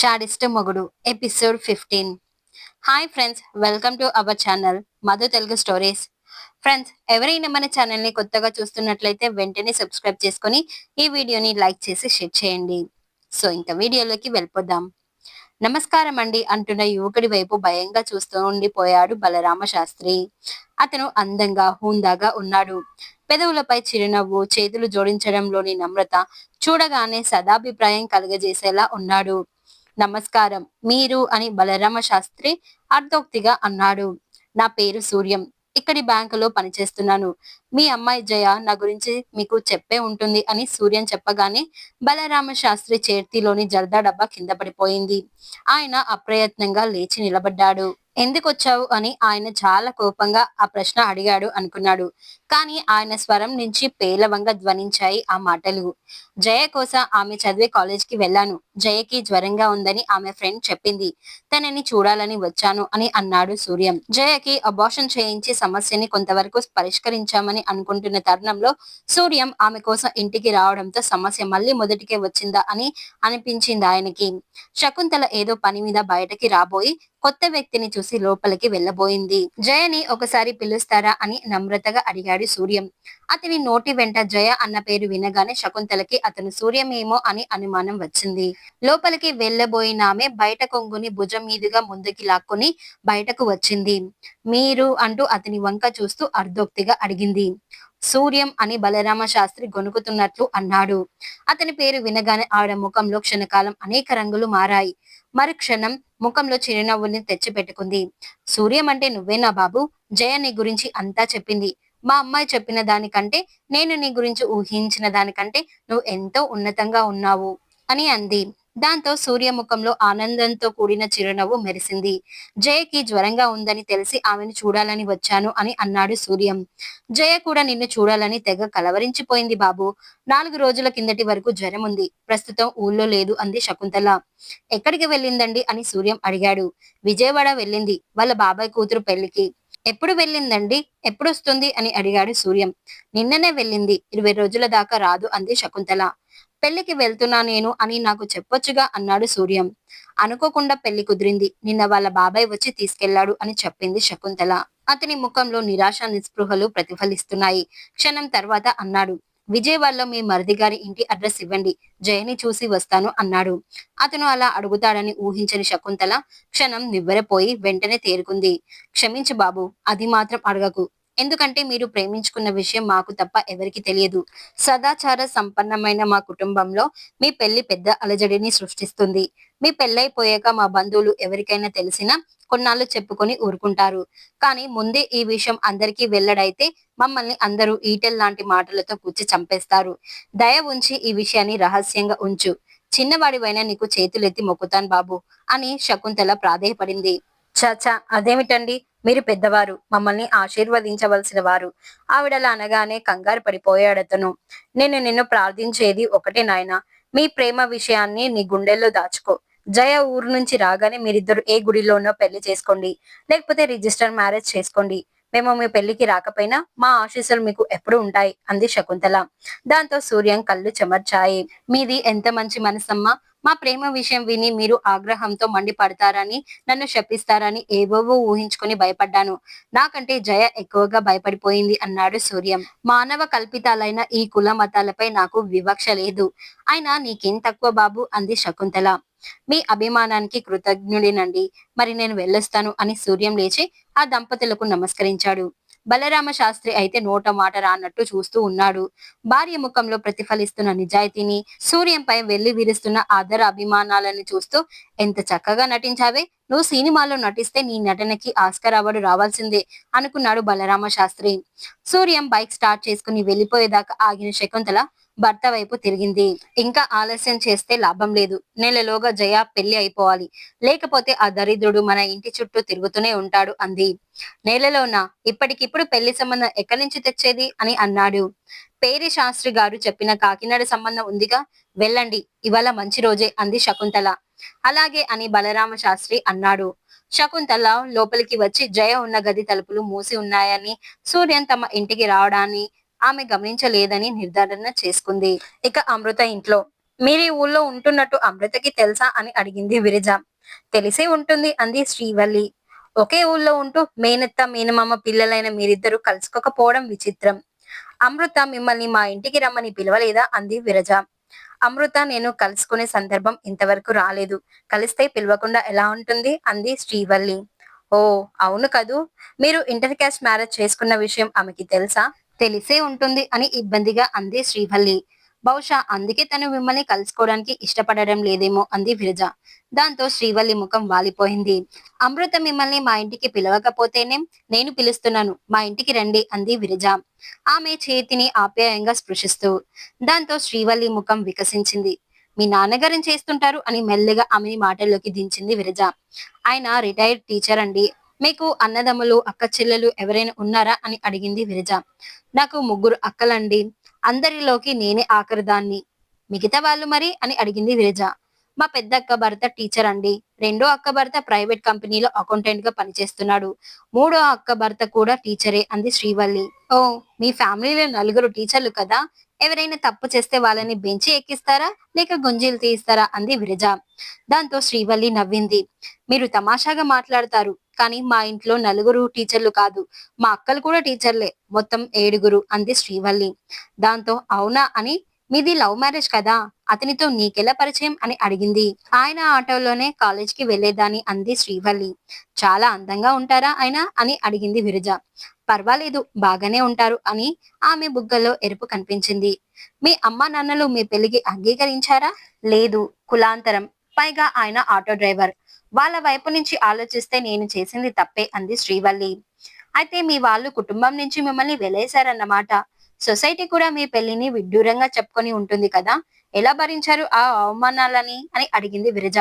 Sadist మొగుడు episode fifteen. Hi friends welcome to our channel Madhu Telugu stories. Friends ఎవరైనా మన ఛానల్ని కొత్తగా చూస్తున్నట్లయితే వెంటనే సబ్స్క్రైబ్ చేసుకొని ఈ వీడియోని లైక్ చేసి షేర్ చేయండి. సో ఇంకా వీడియోలోకి వెళ్ళిపోదాం. నమస్కారం అండి అంటున్న యువకుడి వైపు భయంగా చూస్తూ ఉండిపోయాడు బలరామ శాస్త్రి అతను అందంగా హుందాగా ఉన్నాడు. పెదవులపై చిరునవ్వు చేతులు జోడించడంలోని నమ్రత చూడగానే సదాభిప్రాయం కలుగజేసేలా ఉన్నాడు. నమస్కారం. మీరు అని బలరామ శాస్త్రి అర్ధోక్తిగా అన్నాడు. నా పేరు సూర్యం. ఇక్కడి బ్యాంకులో పనిచేస్తున్నాను. మీ అమ్మాయి జయ నా గురించి మీకు చెప్పే ఉంటుంది అని సూర్యం చెప్పగానే బలరామ శాస్త్రి చేతిలోని జర్దా డబ్బా కింద పడిపోయింది. ఆయన అప్రయత్నంగా లేచి నిలబడ్డాడు. ఎందుకు వచ్చావు అని ఆయన చాలా కోపంగా ఆ ప్రశ్న అడిగాడు అనుకున్నాడు. కానీ ఆయన స్వరం నుంచి పేలవంగా ధ్వనించాయి ఆ మాటలు. జయ కోసం ఆమె చదివే కాలేజ్కి వెళ్ళాను. జయకి జ్వరంగా ఉందని ఆమె ఫ్రెండ్ చెప్పింది. తనని చూడాలని వచ్చాను అని అన్నాడు సూర్యం. జయకి అబార్షన్ చేయించి సమస్యని కొంతవరకు పరిష్కరించామని అనుకుంటున్న తరుణంలో సూర్యం ఆమె కోసం ఇంటికి రావడంతో సమస్య మళ్ళీ మొదటికే వచ్చిందా అని అనిపించింది ఆయనకి. శకుంతల ఏదో పని మీద బయటకి రాబోయి కొత్త వ్యక్తిని చూసి లోపలికి వెళ్ళబోయింది. జయని ఒకసారి పిలుస్తారా అని నమ్రతగా అడిగాడు సూర్యం. అతని నోటి వెంట జయ అన్న పేరు వినగానే శకుంతలకి అతను సూర్యమేమో అని అనుమానం వచ్చింది. లోపలికి వెళ్ళబోయిన ఆమె బయట కొంగుని భుజం మీదుగా ముందుకి లాక్కొని బయటకు వచ్చింది. మీరు అంటూ అతని వంక చూస్తూ అర్ధోక్తిగా అడిగింది. సూర్యం అని బలరామ శాస్త్రి గొనుకుతున్నట్లు అన్నాడు. అతని పేరు వినగానే ఆవిడ ముఖంలో క్షణకాలం అనేక రంగులు మారాయి. మరు క్షణం ముఖంలో చిరునవ్వుని తెచ్చిపెట్టుకుంది. సూర్యం అంటే నువ్వేనా బాబు? జయ నీ గురించి అంతా చెప్పింది. మా అమ్మాయి చెప్పిన దానికంటే నేను నీ గురించి ఊహించిన దానికంటే నువ్వు ఎంతో ఉన్నతంగా ఉన్నావు అని అంది. దాంతో సూర్య ముఖంలో ఆనందంతో కూడిన చిరునవ్వు మెరిసింది. జయకి జ్వరంగా ఉందని తెలిసి ఆమెను చూడాలని వచ్చాను అని అన్నాడు సూర్యం. జయ కూడా నిన్ను చూడాలని తెగ కలవరించిపోయింది బాబు. నాలుగు రోజుల కిందటి వరకు జ్వరం ఉంది. ప్రస్తుతం ఊళ్ళో లేదు అంది శకుంతల. ఎక్కడికి వెళ్ళిందండి అని సూర్యం అడిగాడు. విజయవాడ వెళ్ళింది. వాళ్ళ బాబాయ్ కూతురు పెళ్ళికి ఎప్పుడు వెళ్ళిందండి? ఎప్పుడు వస్తుంది అని అడిగాడు సూర్యం. నిన్ననే వెళ్ళింది. ఇరవై రోజుల దాకా రాదు అంది శకుంతల. పెళ్ళికి వెళ్తున్నా నేను అని నాకు చెప్పొచ్చుగా అన్నాడు సూర్యం. అనుకోకుండా పెళ్ళి కుదిరింది. నిన్న వాళ్ళ బాబాయ్ వచ్చి తీసుకెళ్ళాడు అని చెప్పింది శకుంతల. అతని ముఖంలో నిరాశ నిస్పృహలు ప్రతిఫలిస్తున్నాయి. క్షణం తర్వాత అన్నాడు. విజయవాడలో మీ మరిది గారి ఇంటి అడ్రస్ ఇవ్వండి. జయని చూసి వస్తాను అన్నాడు. అతను అలా అడుగుతాడని ఊహించని శకుంతల క్షణం నివ్వెరపోయి వెంటనే తేరుకుంది. క్షమించు బాబు అది మాత్రం అడగకు. ఎందుకంటే మీరు ప్రేమించుకున్న విషయం మాకు తప్ప ఎవరికి తెలియదు. సదాచార సంపన్నమైన మా కుటుంబంలో మీ పెళ్ళి పెద్ద అలజడిని సృష్టిస్తుంది. మీ పెళ్ళైపోయాక మా బంధువులు ఎవరికైనా తెలిసినా కొన్నాళ్ళు చెప్పుకొని ఊరుకుంటారు. కానీ ముందే ఈ విషయం అందరికీ వెల్లడైతే మమ్మల్ని అందరూ ఈటెల్ లాంటి మాటలతో కూర్చి చంపేస్తారు. దయ ఉంచి ఈ విషయాన్ని రహస్యంగా ఉంచు. చిన్నవాడివైనా నీకు చేతులెత్తి మొక్కుతాను బాబు అని శకుంతల ప్రాధేయపడింది. చాచా అదేమిటండి? మీరు పెద్దవారు మమ్మల్ని ఆశీర్వదించవలసిన వారు. ఆవిడలా అనగానే కంగారు పడిపోయాడతను. నేను నిన్ను ప్రార్థించేది ఒకటే నాయన మీ ప్రేమ విషయాన్ని నీ గుండెల్లో దాచుకో. జయ ఊరు నుంచి రాగానే మీరిద్దరు ఏ గుడిలోనో పెళ్ళి చేసుకోండి లేకపోతే రిజిస్టర్ మ్యారేజ్ చేసుకోండి. మేము మీ పెళ్ళికి రాకపోయినా మా ఆశీస్సులు మీకు ఎప్పుడు ఉంటాయి అంది శకుంతల. దాంతో సూర్యం కళ్ళు చెమర్చాయి. మీది ఎంత మంచి మనసమ్మా. మా ప్రేమ విషయం విని మీరు ఆగ్రహంతో మండిపడతారని నన్ను శపిస్తారని ఏవేవో ఊహించుకుని భయపడ్డాను. నాకంటే జయ ఎక్కువగా భయపడిపోయింది అన్నాడు సూర్యం. మానవ కల్పితాలైన ఈ కుల మతాలపై నాకు వివక్ష లేదు. అయినా నీకేం తక్కువ బాబు? అంది శకుంతల. మీ అభిమానానికి కృతజ్ఞుడినండి. మరి నేను వెళ్ళొస్తాను అని సూర్యం లేచి ఆ దంపతులకు నమస్కరించాడు. బలరామ శాస్త్రి అయితే నోట మాట రానట్టు చూస్తూ ఉన్నాడు. భార్య ముఖంలో ప్రతిఫలిస్తున్న నిజాయితీని సూర్యంపై వెళ్ళి విరుస్తున్న ఆదర అభిమానాలను చూస్తూ ఎంత చక్కగా నటించావే! నువ్వు సినిమాలో నటిస్తే నీ నటనకి ఆస్కర్ అవార్డు రావాల్సిందే అనుకున్నాడు బలరామ శాస్త్రి. సూర్యం బైక్ స్టార్ట్ చేసుకుని వెళ్ళిపోయేదాకా ఆగిన శకుంతల భర్త వైపు తిరిగింది. ఇంకా ఆలస్యం చేస్తే లాభం లేదు. నెలలోగా జయ పెళ్ళి అయిపోవాలి. లేకపోతే ఆ దరిద్రుడు మన ఇంటి చుట్టూ తిరుగుతూనే ఉంటాడు అంది. నేలలోన? ఇప్పటికిప్పుడు పెళ్ళి సంబంధం ఎక్కడి నుంచి తెచ్చేది? అని అన్నాడు. పేరి శాస్త్రి గారు చెప్పిన కాకినాడ సంబంధం ఉందిగా? వెళ్ళండి. ఇవాళ మంచి రోజే అంది శకుంతల. అలాగే అని బలరామ శాస్త్రి అన్నాడు. శకుంతల లోపలికి వచ్చి జయ ఉన్న గది తలుపులు మూసి ఉన్నాయని సూర్యన్ తమ ఇంటికి రావడాన్ని ఆమె గమనించలేదని నిర్ధారణ చేసుకుంది. ఇక అమృత ఇంట్లో మీరు ఈ ఊళ్ళో ఉంటున్నట్టు అమృతకి తెలుసా? అని అడిగింది విరజ. తెలిసే ఉంటుంది అంది శ్రీవల్లి. ఒకే ఊళ్ళో ఉంటూ మేనత్త మేనమామ పిల్లలైన మీరిద్దరూ కలుసుకోకపోవడం విచిత్రం. అమృత మిమ్మల్ని మా ఇంటికి రమ్మని పిలవలేదా? అంది విరజ. అమృత నేను కలుసుకునే సందర్భం ఇంతవరకు రాలేదు. కలిస్తే పిలవకుండా ఎలా ఉంటుంది? అంది శ్రీవల్లి. ఓ అవును కదూ. మీరు ఇంటర్ క్యాస్ట్ మ్యారేజ్ చేసుకున్న విషయం ఆమెకి తెలుసా? తెలిసే ఉంటుంది అని ఇబ్బందిగా అంది శ్రీవల్లి. బహుశా అందుకే తను మిమ్మల్ని కలుసుకోవడానికి ఇష్టపడడం లేదేమో అంది విరజ. దాంతో శ్రీవల్లి ముఖం వాలిపోయింది. అమృత మిమ్మల్ని మా ఇంటికి పిలవకపోతేనే నేను పిలుస్తున్నాను. మా ఇంటికి రండి అంది విరజ. ఆమె చేతిని ఆప్యాయంగా స్పృశిస్తూ. దాంతో శ్రీవల్లి ముఖం వికసించింది. మీ నాన్నగారిని చేస్తుంటారు అని మెల్లగా ఆమెని మాటల్లోకి దించింది విరజ. ఆయన రిటైర్డ్ టీచర్ అండి. మీకు అన్నదమ్ములు అక్క చెల్లెలు ఎవరైనా ఉన్నారా అని అడిగింది విరజ. నాకు ముగ్గురు అక్కలండి. అందరిలోకి నేనే ఆఖరిదాన్ని. మిగతా వాళ్ళు మరి? అని అడిగింది విరజ. మా పెద్ద అక్క భర్త టీచర్ అండి. రెండో అక్క భర్త ప్రైవేట్ కంపెనీలో అకౌంటెంట్గా పనిచేస్తున్నాడు. మూడో అక్క భర్త కూడా టీచరే అంది శ్రీవల్లి. ఓ మీ ఫ్యామిలీలో నలుగురు టీచర్లు కదా? ఎవరైనా తప్పు చేస్తే వాళ్ళని బెంచి ఎక్కిస్తారా? లేక గుంజీలు తీయిస్తారా? అంది విరజ. దాంతో శ్రీవల్లి నవ్వింది. మీరు తమాషాగా మాట్లాడతారు. కానీ మా ఇంట్లో నలుగురు టీచర్లు కాదు. మా అక్కలు కూడా టీచర్లే. మొత్తం ఏడుగురు అంది శ్రీవల్లి. దాంతో అవునా అని మీది లవ్ మ్యారేజ్ కదా? అతనితో నీకెలా పరిచయం అని అడిగింది. ఆయన ఆటోలోనే కాలేజ్కి వెళ్ళేదాని అంది శ్రీవల్లి. చాలా అందంగా ఉంటారా ఆయన అని అడిగింది విరజ. పర్వాలేదు బాగానే ఉంటారు అని ఆమె బుగ్గల్లో ఎరుపు కనిపించింది. మీ అమ్మా నాన్నలు మీ పెళ్ళికి అంగీకరించారా? లేదు కులాంతరం. పైగా ఆయన ఆటో డ్రైవర్. వాళ్ళ వైపు నుంచి ఆలోచిస్తే నేను చేసింది తప్పే అంది శ్రీవల్లి. అయితే మీ వాళ్ళు కుటుంబం నుంచి మిమ్మల్ని వెలేశారన్నమాట. సొసైటీ కూడా మీ పెళ్ళిని విడ్డూరంగా చెప్పుకొని ఉంటుంది కదా ఎలా భరించారు ఆ అవమానాలని అని అడిగింది విరజ.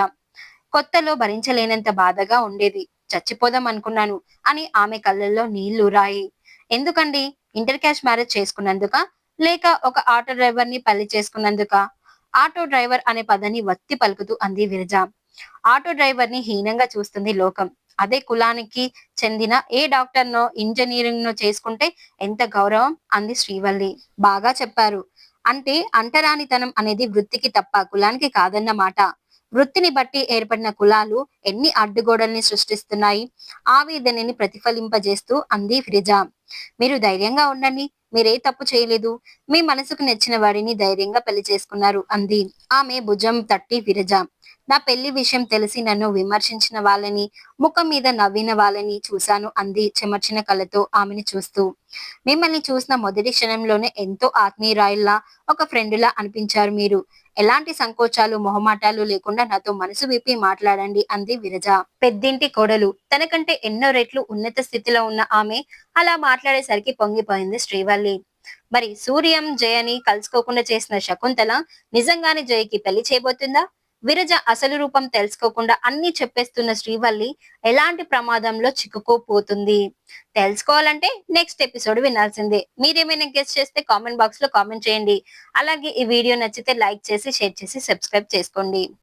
కొత్తలో భరించలేనంత బాధగా ఉండేది. చచ్చిపోదాం అనుకున్నాను అని ఆమె కళ్ళల్లో నీళ్ళు రాయి ఎందుకండి? ఇంటర్ క్యాష్ మ్యారేజ్ చేసుకున్నందుక? లేక ఒక ఆటో డ్రైవర్ని పెళ్ళి చేసుకున్నందుక? ఆటో డ్రైవర్ అనే పదాన్ని వత్తి పలుకుతూ అంది విరజ. ఆటో డ్రైవర్ని హీనంగా చూస్తుంది లోకం. అదే కులానికి చెందిన ఏ డాక్టర్ నో ఇంజనీరింగ్ నో చేసుకుంటే ఎంత గౌరవం? అంది శ్రీవల్లి. బాగా చెప్పారు. అంటే అంటరానితనం అనేది వృత్తికి తప్ప కులానికి కాదన్నమాట. వృత్తిని బట్టి ఏర్పడిన కులాలు ఎన్ని అడ్డుగోడల్ని సృష్టిస్తున్నాయి? ఆవేదనని ప్రతిఫలింపజేస్తూ అంది ఫిరిజా. మీరు ధైర్యంగా ఉండండి. మీరే తప్పు చేయలేదు. మీ మనసుకు నచ్చిన వాడిని ధైర్యంగా పెళ్ళి చేసుకున్నారు అంది. ఆమె భుజం తట్టి విరజ. నా పెళ్ళి విషయం తెలిసి నన్ను విమర్శించిన వాళ్ళని ముఖం మీద నవ్విన వాళ్ళని చూశాను అంది చెమర్చిన కళ్ళతో ఆమెని చూస్తూ. మిమ్మల్ని చూసిన మొదటి క్షణంలోనే ఎంతో ఆత్మీయురాయిల్లా ఒక ఫ్రెండ్లా అనిపించారు మీరు. ఎలాంటి సంకోచాలు మొహమాటాలు లేకుండా నాతో మనసు విప్పి మాట్లాడండి అంది విరజ. పెద్దింటి కోడలు. తనకంటే ఎన్నో రెట్లు ఉన్నత స్థితిలో ఉన్న ఆమె అలా మాట్లాడేసరికి పొంగిపోయింది శ్రీవల్లి. మరి సూర్యం జయని కలుసుకోకుండా చేసిన శకుంతల నిజంగానే జయకి పెళ్ళి చేయబోతుందా? విరజ అసలు రూపం తెలుసుకోకుండా అన్ని చెప్పేస్తున్న శ్రీవల్లి ఎలాంటి ప్రమాదంలో చిక్కుకోపోతుంది? తెలుసుకోవాలంటే నెక్స్ట్ ఎపిసోడ్ వినాల్సిందే. మీరేమైనా గెస్ట్ చేస్తే కామెంట్ బాక్స్లో కామెంట్ చేయండి. అలాగే ఈ వీడియో నచ్చితే లైక్ చేసి షేర్ చేసి సబ్స్క్రైబ్ చేసుకోండి.